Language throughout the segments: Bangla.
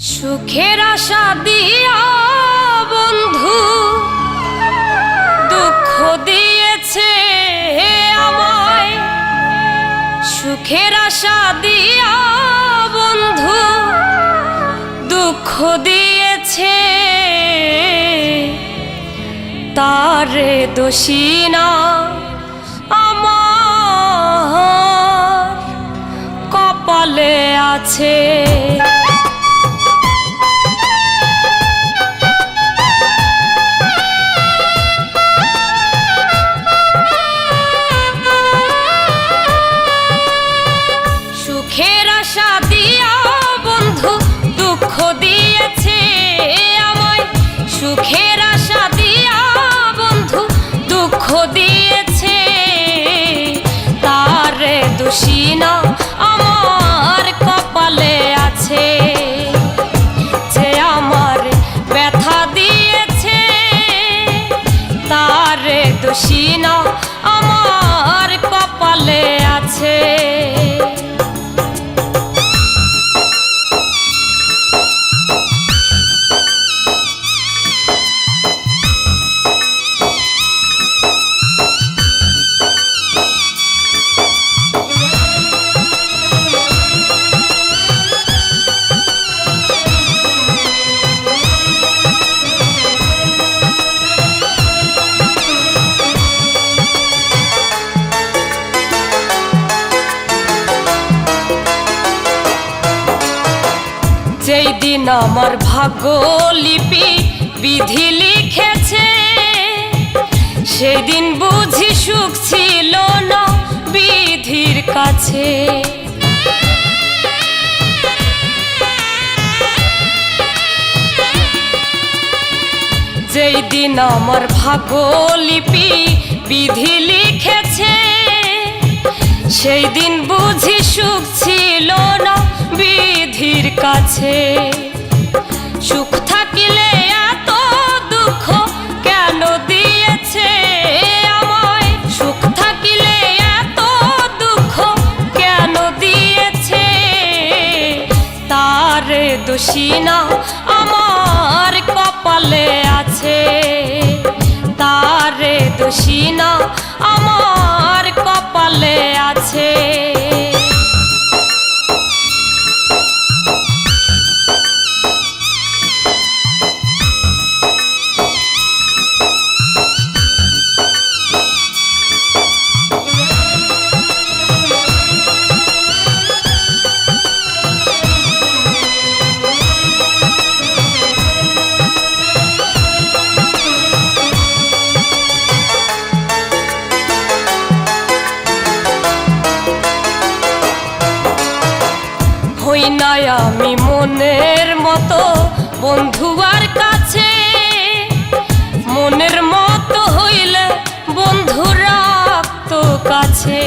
সুখের আশা দিয়া বন্ধু, দুঃখ দিয়েছে আমায়। সুখের আশা দিয়া বন্ধু, দুঃখ দিয়েছে তারে দোষী না আমার। কপালে আছে না যেই দিন আমার ভাগ্য লিপি বিধি লিখেছে সেই দিন বুঝি সুখ ছিল না বিধির কাছে। যেই দিন আমার ভাগ্য লিপি বিধি লিখেছে, সেই দিন বুঝি সুখ ছিল না বিধির কাছে। সুখ থাকিলে এত দুঃখ কেন দিয়েছে আমায়? সুখ থাকিলে এত দুঃখ কেন দিয়েছে? তারে দোষী না আমার কপালে আছে। তারে দোষী না আমার কপালে আছে। নাই আমি মনের মতো বন্ধুয়ার কাছে। মনের মতো হইলে বন্ধু রাখতো কাছে।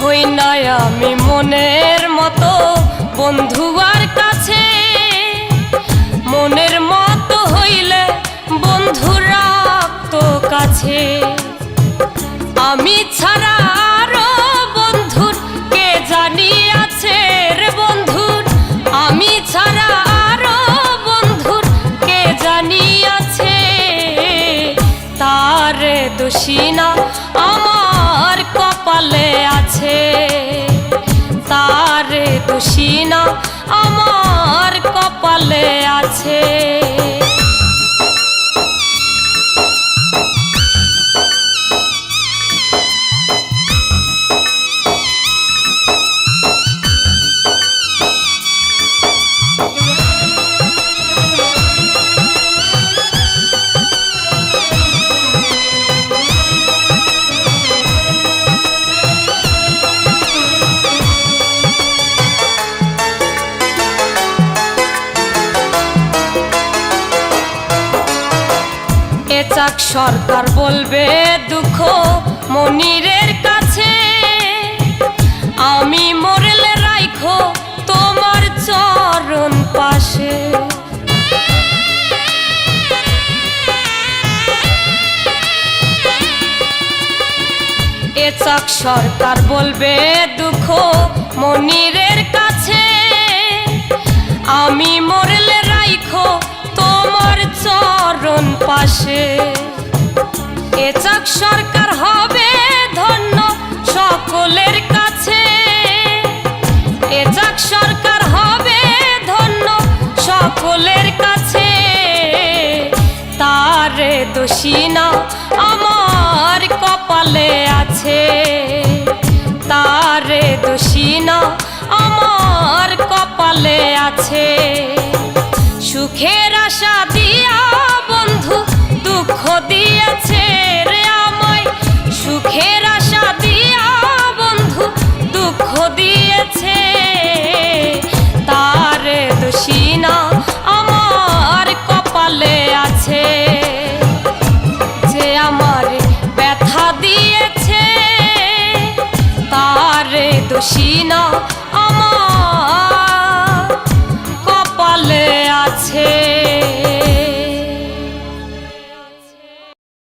হই নাই আমি মনের মতো বন্ধুয়ার কাছে। মনের মতো হইলে বন্ধু রাখতো কাছে। আমি ছাড়া আরও বন্ধুর, কে জানি আছে রে বন্ধুর? আমি ছাড়া আরও বন্ধুর, কে জানি আছে? তারে দোষী না আমার কপালে আছে। তারে দোষী না আমার কপালে আছে। এচাক সরকার বলবে দুঃখ মনিরের কাছে। আমি মরলে রাইখো তোমার চরণ পাশে। এ চাক, সরকার বলবে দুঃখ মনিরের পাশে। এচাক সরকার হবে ধন্য সকলের কাছে। এচাক সরকার হবে ধন্য সকলের কাছে। তারে দোষী না আমার কপালে আছে। তারে দোষী না আমার কপালে আছে। বসি না আমার